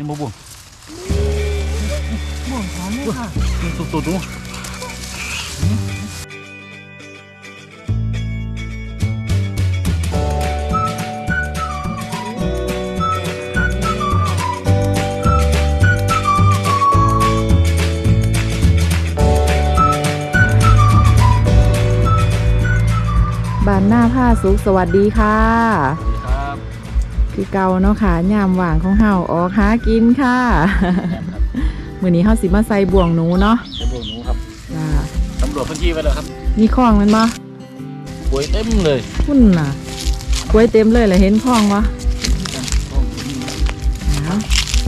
ห็นบ่บ่วงบ่วงถอนเลยค่ะตัวตัวตัวบานหน้าผ้าสุขสวัสดีค่ะ ครับคือเก่าเนาะค่ะยามว่างของเฮาออกหากินค่ะมื้อนี้เฮาสิมาใส่บ่วงหนูเนาะเป็นบ่วงหนูครับจ้าตำรวจพื้นที่ไว้แล้วครับ มีคลองแมันบ่ป่วยเต็มเลยพุ่นน่ะกล้วยเต็มเลยล่ะเห็นคลองบ่ห้องนี้อ้าว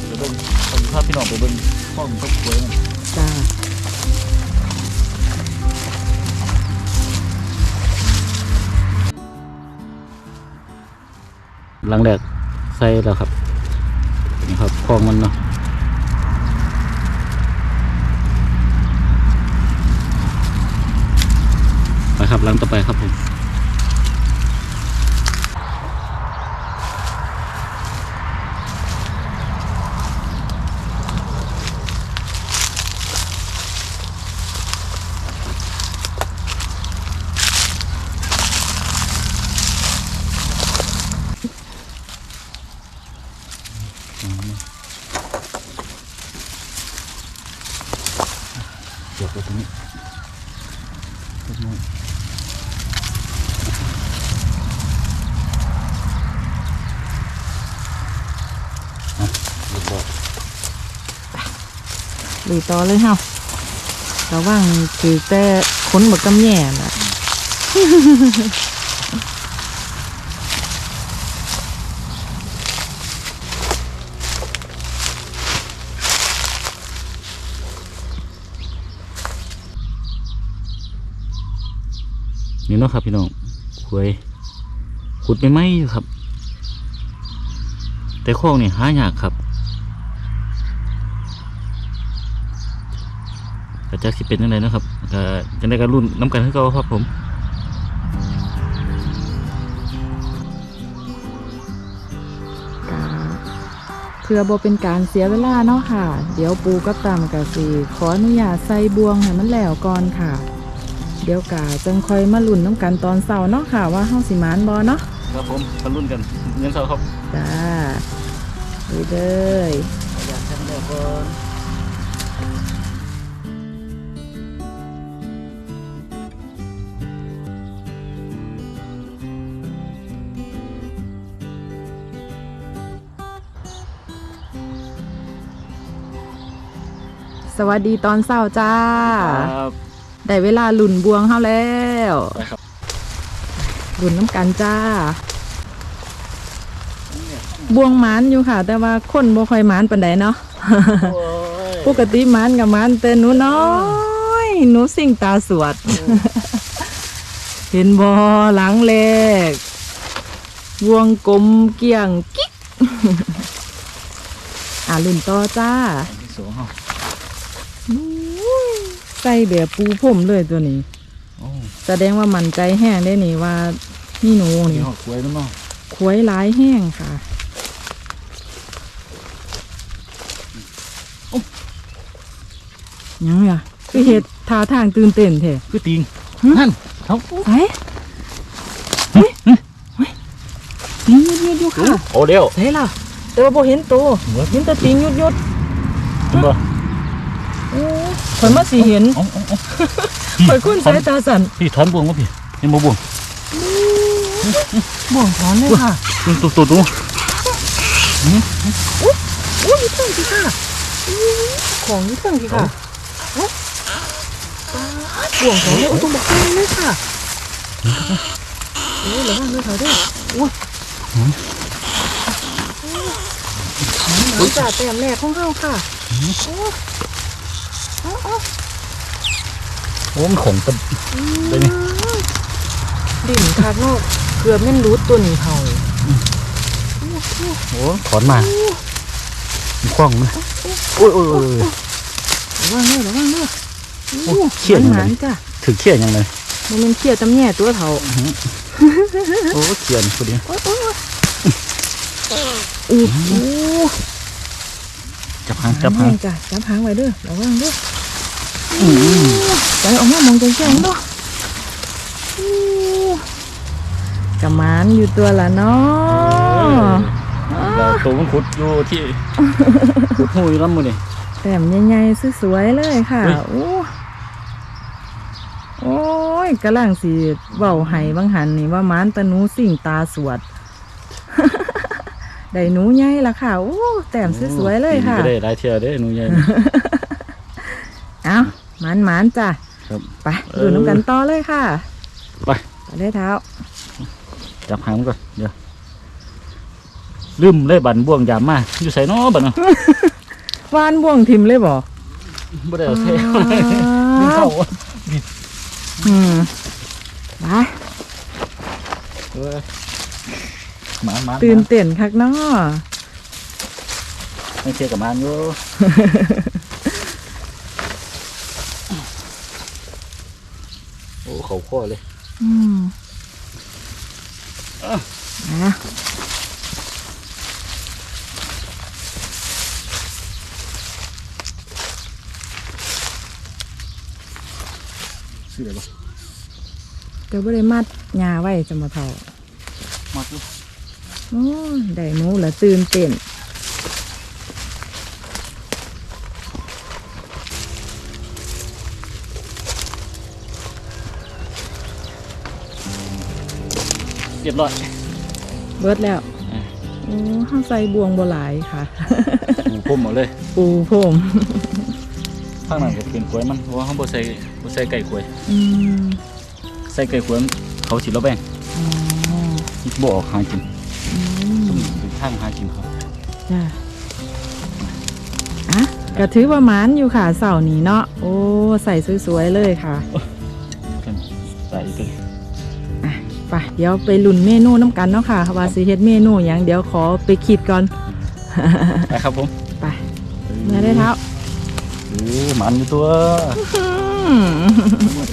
ไปเบิ่งคนพาพี่น้องไปเบิ่งห้องครอบครัวมันจ้าหลังแรกใส่แล้วครับนี่ครับคลองมันเนาะไปครับลังต่อไปครับผม ตัวตรงนี้ตรงนู้นอะเรียบร้อยลุยต่อเลยเฮาระว่างคือแต่ขนบักกำแย่น่ะ นี่เนาะครับพี่น้องควยขุดไปไหมอยู่ครับ แต่คลองนี่หายากครับกระจักสิเป็นยังไงนะครับก็จะได้การรุ่นน้ำกันให้เขาครับผมกาเพื่อบ่เป็นการเสียเวลาเนาะค่ะ เดี๋ยวปูกับตามกะสิขออนุญาตใส่บวงให้มันแล้วก่อนค่ะ เดี๋ยวกาจังคอยมาลุ่นน้ำกันตอนเสาร์เนาะค่ะว่าเฮาสิหมานบ่เนาะครับผมมารุ่นกันเงินเสาครับจ้าดูเลยอยากทำแล้วก่อนสวัสดีตอนเสาร์จ้าครับ ได้เวลาลุ่นบวงเฮาแล้วไปครับลุ่นน้ำกันจ้า บวงหมานอยู่ค่ะ แต่ว่าคนบ่ค่อยหมานปานใดเนาะปกติหมานกับหมานแต่หนูน้อยหนูสิ่งตาสวด เห็นบอหลังเล็กวงกลมเกี่ยงกิ๊กอ่าลุ่นต่อจ้าที่สองเฮาอุ้ย ใส่แบบปูผมเลยตัวนี้ โอ้แสดงว่ามันใจแห้งได้นี่ว่านี่หนูนี่นี่หอดกล้วยนั่นเนาะควยหลายแห้งค่ะ ยังไงคือเห็ดท่าทางตื่นเต้นแท้ คือติงหึ นั่นเขาไอ้เฮ้ยเฮ้ยติงยุดยุดอยู่ค่ะโอ้เดียวใช่ล่ะแต่ว่าพอเห็นตัวเหมือนเห็นแต่ติงยุดยุด เห็นบ่โอ้ ข่อยมาสิเห็นเอ๋อาเอาข่อยคุ้นสายตาสั่นพี่ถอนบ่วงมาพี่เห็นบ่บ่วงบ่วงถอนเลยค่ะตัวตัวตัวตัวอุ้ยอยู่เทิงพี่ค่ะอุ๊ยของอยู่เทิงพี่ค่ะโอ๊ะป๊าดบ่วงถอนเลยโอ้ตัวบอกเลยเลยค่ะโอ้ยระวังเลยค่ะเด้วยโอ้ยหลังจากแต้มแรกของเฮาค่ะ โอ้โอ้โอ้โอ้มันของตะไปนี่ดิ่นคักเนาะเกือบแม่นรูดตัวนี้เห่าโอ้ถอนมามันคล้องมันโอ้ยโอ้ยโอ้ยระวังเด้อระวังเด้อโอ้เขี้ยนหยังไงมานจ้ะถือเขี้ยนยังไงมันเป็นเขี้ยตำแย่ตัวเถ่าโอ้เขี้ยนพอดีโอ้โอ้โอ้อู้จับหางจับหางแม่จ้ะจับหางไว้เด้อระวังเด้ออืม ใจออกมามองแจ้งๆเนาะอู้กะมานอยู่ตัวละเนาะตัวมันขุดอยู่ที่ขุดหูอยู่ลำมือนี่แต้มใหญ่ๆสวยๆเลยค่ะโอ้โอ้ยกำลังสิเว้าไห้บางหันนี่ว่ามานตะหนูสิ่งตาสวดได้หนูใหญ่ละค่ะโอ้แต้มสวยๆเลยค่ะได้หลายเทียวเด้หนูใหญ่เอา หมานหมานๆจ้ะครับ ไปเอดูอน้ำกันต่อเลยค่ะ ไปไปเลยเท้า จับหางมันก่อนเดี๋ยวลืมเลยบันบ่วงยามมาอยู่ใส่น้อบันเนาะวานบ่วงทิมเลยบ่บ่ได้เอาเท่อ้าวดึงเข้าอืมไปเออหมาหมาตื่นเต้นคักเนาะไม่เชื่อกับมันอยู่ อ้เขาข้อเลย อืมอะนะชื่ออะไรบ้างเดี๋ยวบ่ได้มัดหญ้าไว้จะมาเท่ามาดูโอ้ยได้หนูละตื่นเต้น เรียบร้อยเบิดแล้วอะโอ้ห้าใส่บวงบ่หลายค่ะปูพุ่มเอาเลยปูผมข้างนั้นก็เป็นกล้วยมันเพราะว่าเขาบ่ใส่บ่ใส่ไก่กล้วยอืมใส่ไก่กล้วยเขาสิระแบงอ๋อบ่ออกหากินอืมต้องเป็นทางหากินเขาจ้ะอะก็ถือว่าหมานอยู่ค่ะเสาร์นี้เนาะโอ้ใส่สวยๆเลยค่ะ ปเดี๋ยวไปลุ่นเมนูน้ำกันเนาะค่ะว่าสิเฮ็ดเมนูหยังเดี๋ยวขอไปคิดก่อนไปครับผมไปเมื่อได้เท้าโอ้หมันอยู่ตัวอืม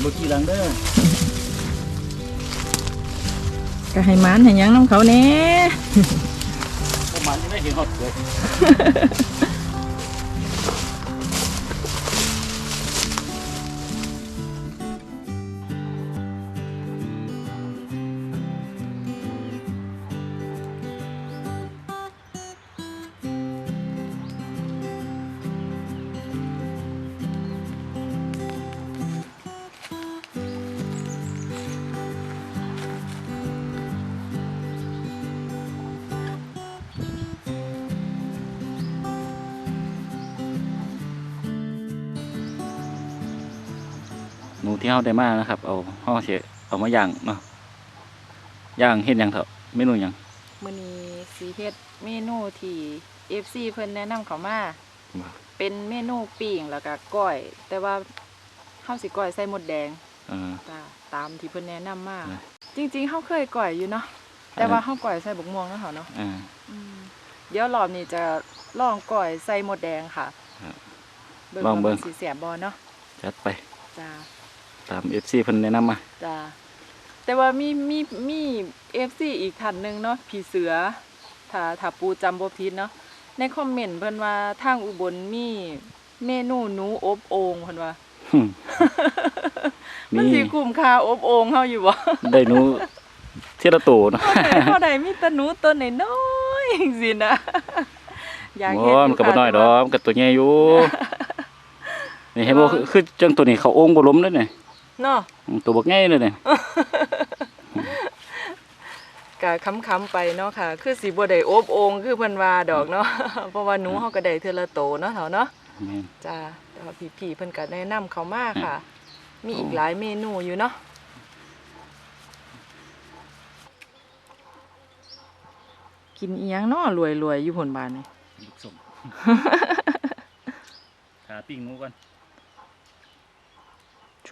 บ่กี่หลังเด้อก็ให้หมันให้หยังน้ำเขาแหน่บ่หมันจะได้เห็นฮอดกล้วย ที่เฮาได้มานะครับ เอาเฮาสิเอามาย่างเนาะย่างเฮ็ดหยังเถอะเมนูหยังมื้อนี้สิเฮ็ดเมนูที่ FC เพิ่นแนะนำเขามาเป็นเมนูปิ้งแล้วก็ก้อย แต่ว่าเฮาสิก้อยใส่หมดแดงเออ จ้าตามที่เพิ่นแนะนำมานะจริงๆเฮาเคยก้อยอยู่เนาะแต่ว่าเฮาก้อยใส่บกม่วงเนาะเขาเนาะ อ่า อืมเดี๋ยวรอบนี้จะลองก้อยใส่หมดแดงค่ะครับเบิ่งลองเบิ่ง ว่ามันสิเสียบ่เนาะจัดไป จ้า ตาม FC เพิ่นแนะนำมา จ้าแต่ว่ามีมีมี FC อีกท่านหนึงเนาะพี่เสือถ้าถ้าปูจำบ่ผิดเนาะในคอมเมนต์เพิ่นว่าทางอุบลมีเมนูหนูอบโอ่งเพิ่นว่าหึมันมีสิคุ้มค่าอบโอ่งเฮาอยู่บ่ ได้หนูเทยละโตเนาะแต่พอได้มีแต่หนูตัวน้อยๆจังซี่นะอยากโอ้เห็นมันก็บ่น้อยดค่ะอกมันก็ตัวใหญ่อยู่นี่เห็นบ่คือคือจังตัวนี้เขาโอ่งบ่ล้มเลยนี่ เนาะอืมตัวบักใหญ่เลยนี่ก็ค้ำๆไปเนาะค่ะ คือสิบ่ได้อบโอ่งคือเพิ่นว่าดอกเนาะเพราะว่าหนูเฮาก็ได้เทื่อละโตเนาะเฒ่าเนาะแม่นจ้าแต่ว่าพี่ๆเพิ่นก็แนะนำเขามาค่ะ มีอีกหลายเมนูอยู่เนาะกินอีหยังเนาะรวยๆอยู่ผลบานนี่ลูกสมขาปิ้งหมูก่อน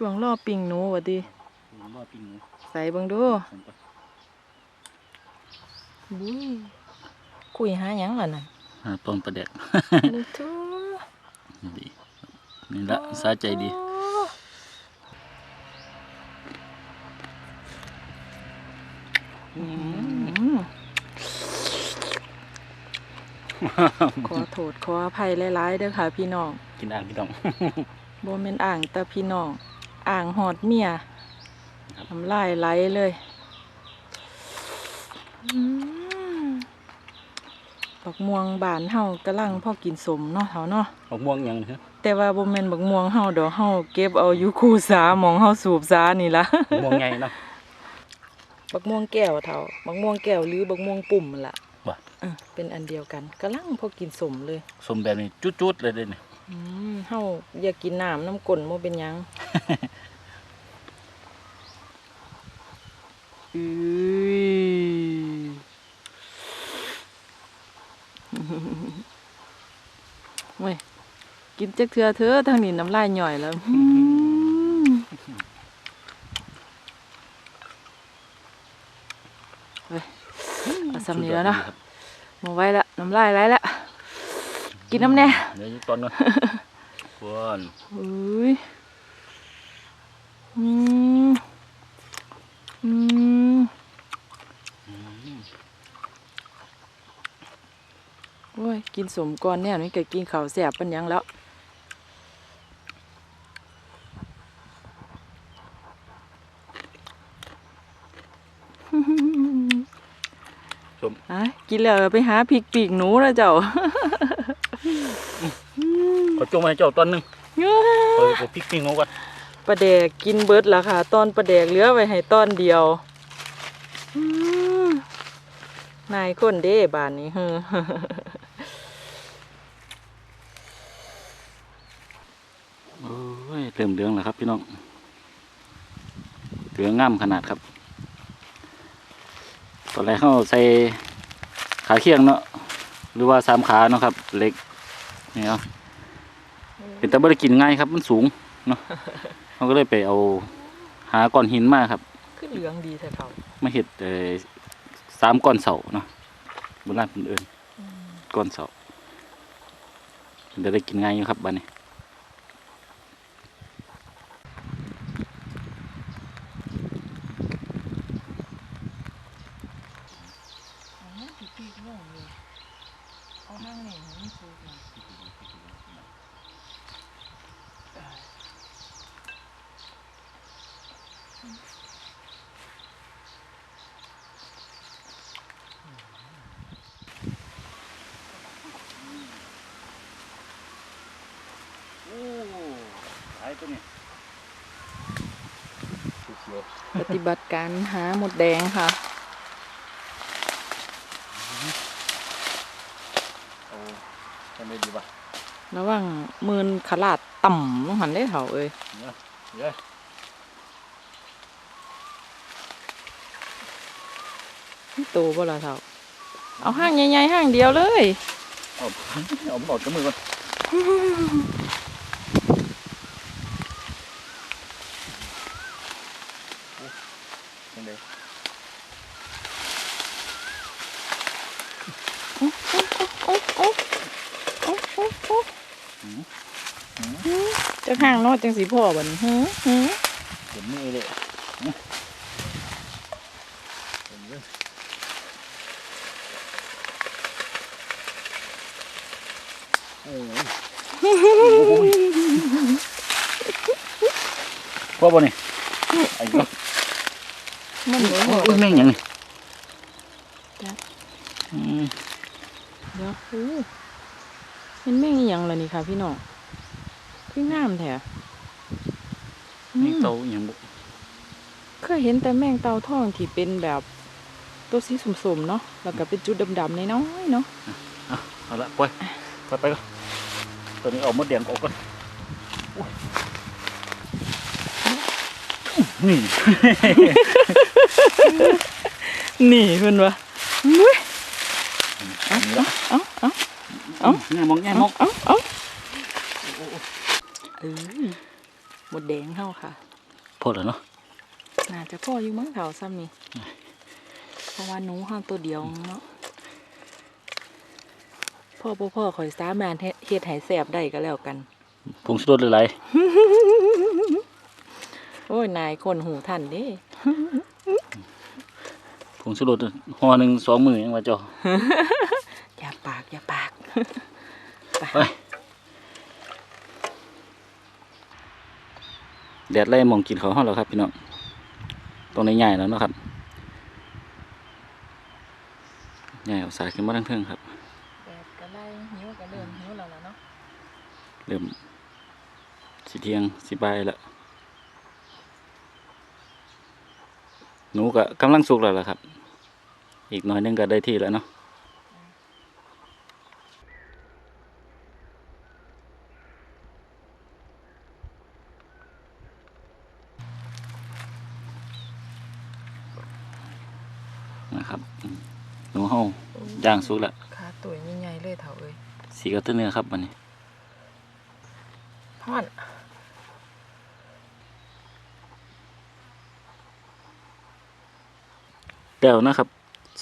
ช่วงรอปิ้งหนูว่าติรอปิ้งหมูใส่เบิ่งดูสมก่อนอุ้ยคุยหาหยังล่ะนั่นหาต้นประแดกนี่ทุนี่ดีนี่ละสาใจดีอืมขอโทษขออภัยหลายๆเด้อค่ะพี่น้อง กินอ่างพี่น้องบ่แม่นอ่างแต่พี่น้อง อ่างหอดเมียครับน้ำลายไหลเลยอืมบักม่วงบานเฮากำลังพอกินสมเนาะเฮาเนาะมะม่วงหยังเนอะแต่ว่าบ่แม่นบักม่วงเฮาดอกเฮาเก็บเอาอยู่คู่สาหมองเฮาสูบสานี่ล่ะมะม่วงใหญ่เนาะบักม่วงแก้วเท่าบักม่วงแก้วหรือบักม่วงปุ่มนั่นล่ะว่ะเออเป็นอันเดียวกันกำลังพอกินสมเลยสมแบบนี้จุดๆเลยเด้นี่ อืมเฮาอยากกินน้ำน้ำกลนบ่เป็นหยังอือเว้ยกินจักเทือเธอทางนี้น้ำลายหย่อยแล้วอืมเว้ยเอาซ้ำนี้แล้วเนาะมาไว้ละน้ำลายไหลละ กินน้ำแน่เดี๋ยวอยู่ตอนก่อนกวนอุ้ยอืมอืมโอ้ยกินสมก่อนเนี่ยนี่ก็กินข้าวแซ่บปันหยังแล้วสมอะกินแล้วก็ไปหาพริกปีกหนูแล้วเจ้า ขอจงมาให้เจ้าตอนหนึงเออพริกปิ้งเอาก่อนปลาแดกกินเบิดแล้วค่ะตอนปลาแดกเหลือไว้ให้ตอนเดียวอืมนายคนเด้บานนี้เฮ้อ โอ้ยเริ่มเหลืองแล้วครับพี่น้องเหลืองงามขนาดครับตอนแรกเขาใส่ขาเคียงเนาะหรือว่าสามขาเนาะครับเหล็กนี่เนาะ เป็นตะบริกินง่ายครับ มันสูงเนาะเขาก็เลยไปเอาหาก้อนหินมาครับคือเหลืองดีแท้เขามาเห็ดเอ่อสามก้อนเสาเนาะโบราณเป็นเอินก้อนเสาจะได้กินง่ายอยู่ครับบ้านนี้ เอาห้างนี่มันสูง โอ้หายตัวนี้ ปฏิบัติการหาหมดแดงค่ะโอ้ทำได้ดีป่ะระหว่างมืนขลาดต่ำลงหันได้เถาเอ้ยเนาะเยอะนี่โตบ่ละเถาเอาห้างใหญ่ๆห้างเดียวเลยเอาเอาหมดกับมือก่อนยังไง โอ๊ะโอ๊ะโอ๊ะโอ๊ะโอ๊ะโอ๊ะจะห่างเนอจังสีพ่อบัดนหือหือเห็นมือเลยเห็นเลยโอ้ยพ่อบ่นี่ไอ้ก็มันเหมือนหัวอุ้ยแม่งหยังนี่จ๊ะอืมเดี๋ยวอู้เป็นแม่งอีหยังล่ะนี่ค่ะพี่น้อง คืองามแท้อืนี่มโตอหย่างบุเคยเห็นแต่แมงเต่าทองที่เป็นแบบตัวสีสมๆเนาะ แล้วก็เป็นจุดดำๆน้อยๆเนาะเอาละปล่อยไปไปก่อนตัวนี้เอามดแดงออกก่อนอุ๊ยนี่ นี่เพิ่นว่าอุ้ยนี่ละเอ้าเอ้าเอ้าง่ายมองง่ายมองเอ้าเอ้า เอ้ยหมดแดงเฮาค่ะพอแล้วเนาะน่าจะพ่ออยู่มั้งเถาซ้ำนี่เพราะว่าหนูเฮาตัวเดียวเนาะพ่อบ่พ่อข่อยสามารถเฮ็ดเฮ็ดให้แซ่บได้ก็แล้วกันผงชูรสหลายโอ้ยนายคนหูทันเด้ๆผงชูรสห่อหนึ่งสองมือยังว่าเจ้าอย่าปากอย่าปาก ไป แดดไล่หมองกินเขาวห้องแล้วครับ พี่น้องตรงในใหญ่แล้วเนาะครับใหญ่เอาสายขึ้นมาทั้งเทิงครับแดดก็ไล่หิวก็เริ่มหิวแล้วล่ะเนาะเริ่มสิเที่ยงสิบ่ายแล้วหนูก็กำลังสุกแล้วล่ะครับ อีกหน่อยหนึงก็ได้ที่แล้วเนาะนะครับอืมหนูเฮา ย่างสุกแล้วขาตัวใหญ่ๆเลยเถ่าเอ้ยสีกับตัวเนื้อครับวันนี้ฮ้อนแล้วนะครับ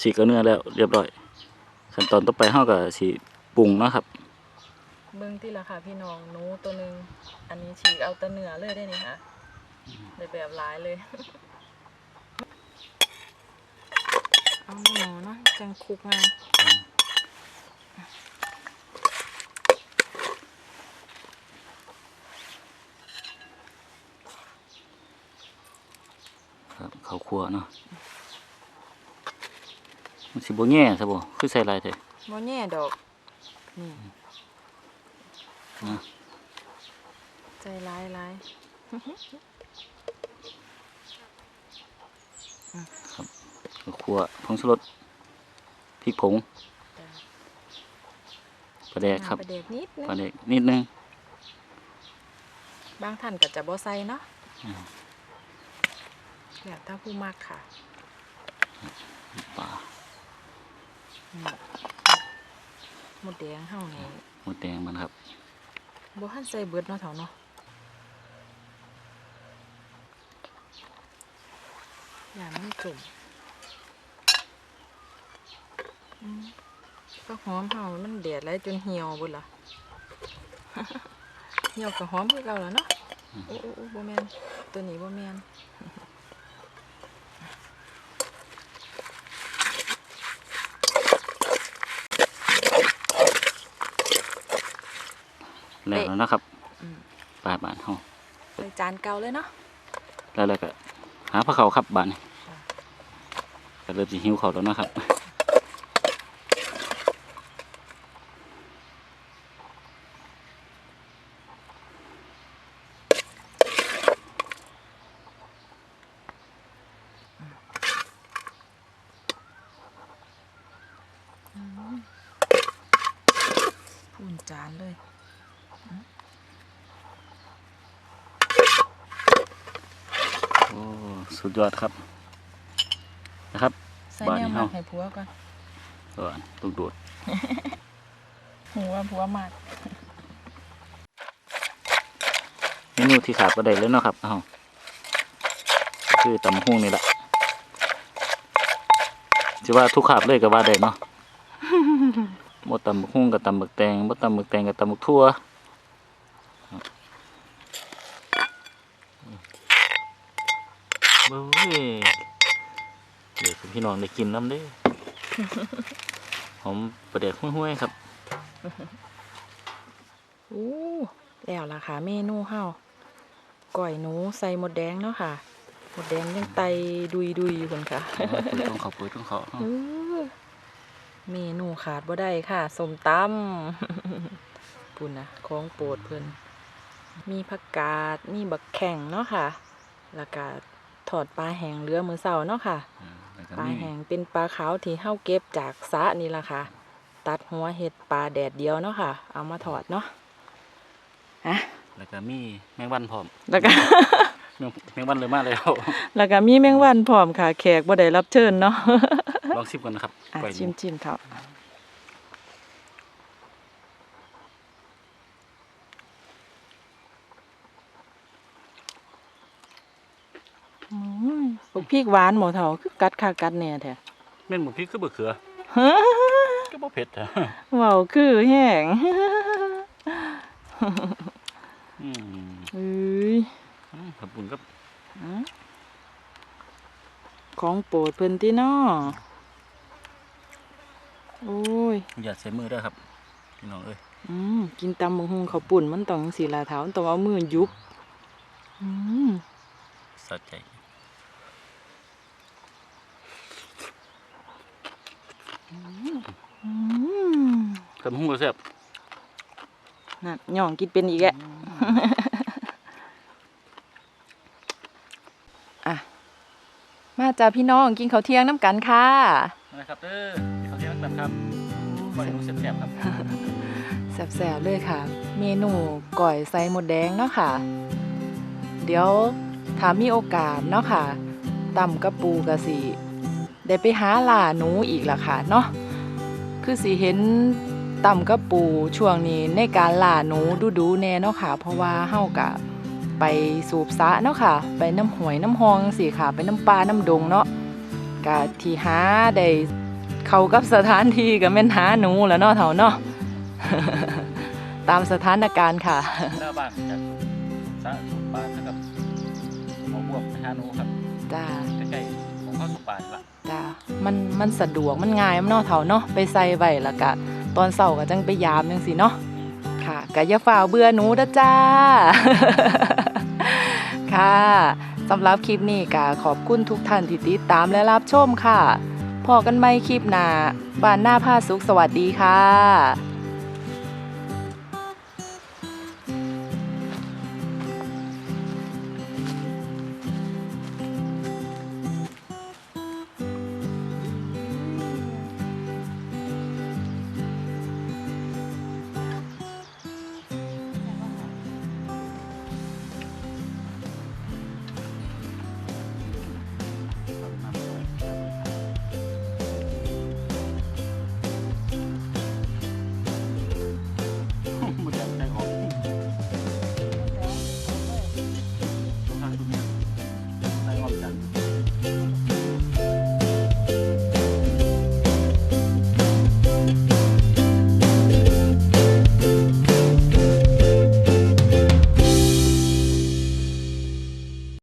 สีกับเนื้อแล้วเรียบร้อย ขั้นตอนต่อไปเฮาก็สีปรุงเนาะครับเบิ่งที่ละค่ะพี่น้องหนูตัวหนึงอันนี้ฉีกเอาแตะเนื้อเลยได้นี่ค่ะได้แบบหลายเลย เอาหนูเนาะจังคุกงานครับข้าวคั่วเนาะมันสิบ่แง่ซะบ่คือใส่หลายแท้บ่แย่ดอกนี่นะใจร้ายร้าย ข้าวคั่วผงชูรสพริกผงปลาแดกครับประเด็กนิดนึงปลาแดกนิดนึงบางท่านก็จะบ่ใส่เนาะอืมแล้วถ้าผู้มากค่ะปลานี่หมดแดงเฮานี่หมูแดงมันครับบ่ทันใส่เบิดเนาะเถาเนาะอย่างมันจุ่มอืม ก็หอมเฮามันแดดไหลจนเหี่ยวเบิดล่ะเหี่ยวก็หอมคือเก่าแล้วเนาะโอ้โอ้โอ้บ่แม่นตัวนี้บ่แม่นแล้วแล้วนะครับอืมปลาบานเฮาใส่จานเก่าเลยเนาะแล้วแล้วก็หาผ้าเขาวครับบานนี้ก็เริ่มสิหิวเขาวแล้วนะครับ อุ่นจานเลย โอ้สุด ยอดครับ นะครับใส่บ้านแนนี้วเฮามากให้ผัวก่อนก่อนลูกโดดหัวผัวมากเมนูที่ขาดก็ได้แล้วเนาะครับเฮาก็คือตำหุ่งนี่แหละจะว่าทุกขาบเลยก็ว่าได้เนาะหมดตำบักหุ่งกับตำบักแตงหมดตำบักแตงกับตำบักทั่วครับเบ้ยเดี๋ยวพี่น้ องได้กินน้ำเด้หอมประเดี๋ยวห้วยๆครับอู้แล้วล่ะค่ะเมนูเฮาก้อยหนูใส่หมดแดงเนาะค่ะ หมดแดงยังไตดุยดุยๆอยู่คนค่ะปุ๋ยต้องเขาปุ๋ยต้องเขาอื้อเมนูขาดบ่ได้ค่ะสมตำปุ่นนะของโปรดเพิ่นมีผักกาดมีบักแข่งเนาะค่ะแล้วก็ ถอดปลาแห้งเรือมือเสาเนาะค่ะ ปลาแห้งเป็นปลาขาวที่เฮาเก็บจากสระนี่ล่ะค่ะ ตัดหัวเห็ดปลาแดดเดียวเนาะค่ะ เอามาถอดเนาะฮะแล้วก็มีแมงวันพร้อม แล้วก็แมงแมงวันเลยมาแล้วแล้วก็มีแมงวันพร้อมค่ะ แขกบ่ได้รับเชิญเนาะ ลองชิมกันนะครับอะก่อยหชินูมชิมครับอืม บักพริกหวานหมูเถาคือกัดค่ะกัดเนี่ยแท้แม่นหมูพริกคือบ่เขือก็บ่เผ็ดอะเว้าคือแห้งอืมเอ้ยอืมขอบคุณครับอืมของโปรดเพิ่นติน้อโอ้ย อย่าใส่มือเด้วยครับพี่น้องเอ้ยอืมกินตำบักหุ่งข้าวปุ่นมันต้องสีลาเท้ามันต้องเอามือยุบอืมสะใจ อืมตำหุ้งก็แซ่บนั่นย่องกินเป็นอีกแกอะ มาจ้าพี่น้องกินข้าวเที่ยงน้ำกันค่ะนะครับเด้อที่เขาเที่ยวกันครับบ่ได้รู้แซ่บๆครับแสบๆเลยค่ะ เมนูก่อยใส่หมดแดงเนาะค่ะ เดี๋ยวถ้ามีโอกาสเนาะค่ะตำกระปูกะสิ ได้ไปหาล่าหนูอีกล่ะค่ะเนาะคือสิเห็นตำกระปูช่วงนี้ในการล่าหนูดูๆแน่เนาะค่ะ เพราะว่าเฮากะไปสูบสระเนาะค่ะ ไปน้ำหวยน้ำหองสิค่ะ ไปน้ำปลาน้ำดงเนาะกะที่หาได้เข้ากับสถานที่ก็แม่นหาหนูแหล้วเนาะเฒ่าเนาะตามสถานการณ์ค่ะหน้าบ้านจากสระสุปานนะครับหมอบวกนะฮะหนูครับจ้าใกล้ๆของเข้าสุปานละ จ้ามันมันสะดวกมันง่ายมันเนาะเถาเนาะไปใส่ไว้แล้วก็ตอนเช้าก็จังไปยามจังสิเนาะค่ะกะอย่าฝ่าวเบื่อหนูเด้จ้า ค่ะสำหรับคลิปนี้ก็ขอบคุณทุกท่านที่ติดตามและรับชมค่ะพอกันไม่คลิปหน้าบ้านหน้าผ้าสุขสวัสดีค่ะ